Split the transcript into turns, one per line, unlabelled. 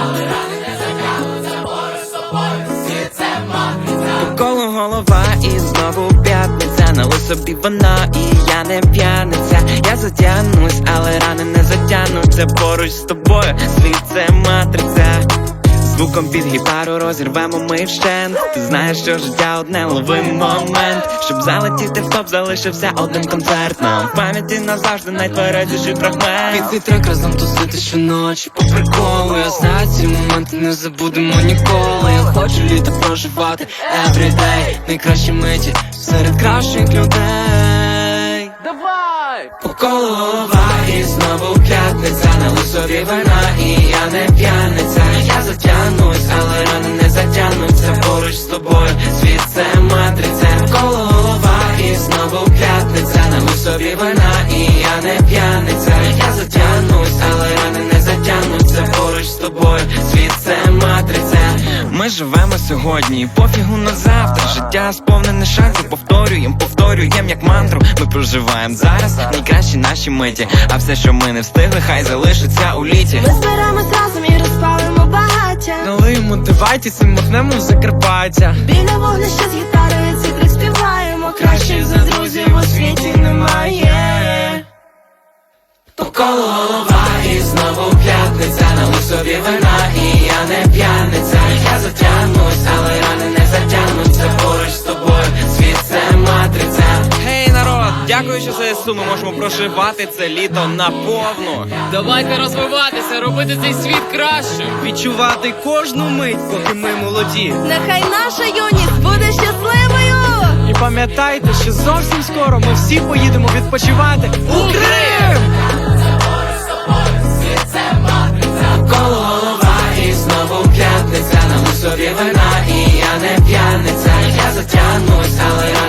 але рани не затягнуться поруч з собою, всі це матриця По голова і знову п'ятниця. На лисобі вона і я не п'яниця. Я затягнусь, але рани не затягнуться. Поруч з тобою, світ це матриця. Звуком під гітару розірвемо ми вщент. Ти знаєш, що життя одне лови момент. Щоб залетіти в топ, залишився один концерт Нам в пам'яті назавжди найтверезіший фрагмент.
Під цей трек разом тусити щоночі по приколу. Я знаю ці моменти не забудемо ніколи. Я хочу літо проживати everyday. Найкращі миті серед кращих людей. Давай! Поколо голова і знову п'ятниця Налив собі вина. І я не п'яниця п'яниця Я затягнусь, але рани не затягнуться Поруч з тобою світ це матриця
Ми живемо сьогодні, пофігу на завтра. Життя сповнене шансів, повторюєм, повторюєм як мантру. Ми проживаємо зараз найкращі наші миті. А все, що ми не встигли, хай залишиться у літі.
Ми зберемось разом і розпалимо багаття
Налиємо давайте і махнемо в Закарпаття
Біля вогнища з гітарою
Налив вина і я не п'яниця Я затягнусь, але рани не затягнуться Поруч з тобою світ це матриця
Гей, народ! Дякую, що ЗСУ ми можемо проживати це літо наповну.
Давайте розвиватися, робити цей світ кращим.
Відчувати кожну мить, поки ми молоді.
Нехай наша юність буде щасливою
І пам'ятайте, що зовсім скоро ми всі поїдемо відпочивати у Крим!
Не п'яниця Я затягнусь, але рани